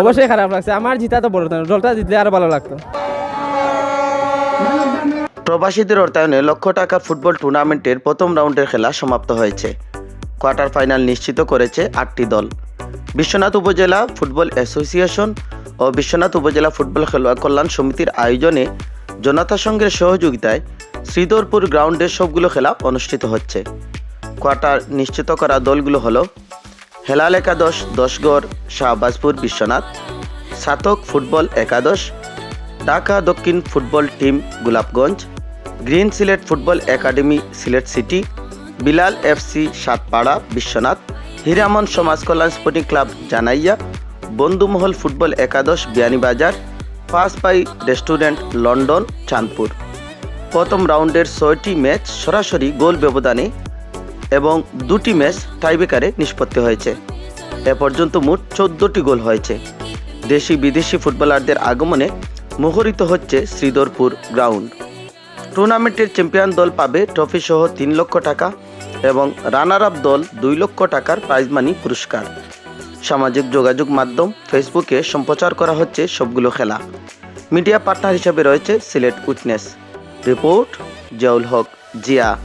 অবশ্যই খারাপ লাগছে। আমার জিতা তো বড় দলটা জিতলে আরও ভালো লাগতো। প্রবাসীদের অর্থায়নে লক্ষ টাকার ফুটবল টুর্নামেন্টের প্রথম রাউন্ডের খেলা সমাপ্ত হয়েছে। কোয়ার্টার ফাইনাল নিশ্চিত করেছে আটটি দল। বিশ্বনাথ উপজেলা ফুটবল অ্যাসোসিয়েশন ও বিশ্বনাথ উপজেলা ফুটবল খেলোয়াড় কল্যাণ সমিতির আয়োজনে জনতা সংঘের সহযোগিতায় শ্রীধরপুর গ্রাউন্ডে সবগুলো খেলা অনুষ্ঠিত হচ্ছে। কোয়ার্টার নিশ্চিত করা দলগুলো হলো হেলাল একাদশ, দশগড়, শাহবাজপুর, বিশ্বনাথ। সাতক ফুটবল একাদশ, Dhaka Dakshin football team, Golapganj. Green Sylhet football academy, Sylhet city. Bilal FC Satpara, Biswanath. Hiraman সমাজ কল্যাণ sporting club, Janaiya. Bandhumahal football একাদশ, Beanibazar. Pass pie restaurant, London, Chandpur. প্রথম রাউন্ডের ছয়টি ম্যাচ সরাসরি গোল ব্যবধানে এবং দুটি ম্যাচ টাইবেকারে নিষ্পত্তি হয়েছে। এ পর্যন্ত মোট চোদ্দটি গোল হয়েছে। দেশি বিদেশি ফুটবলারদের আগমনে মুখরিত হচ্ছে শ্রীধরপুর গ্রাউন্ড। টুর্নামেন্টের চ্যাম্পিয়ন দল পাবে ট্রফি সহ তিন লক্ষ টাকা এবং রানার আপ দল দুই লক্ষ টাকার প্রাইজ মানি পুরস্কার। সামাজিক যোগাযোগ মাধ্যম ফেসবুকে সম্প্রচার করা হচ্ছে সবগুলো খেলা। মিডিয়া পার্টনার হিসেবে রয়েছে সিলেট উইটনেস। রিপোর্ট জিয়াউল হক, জিয়া।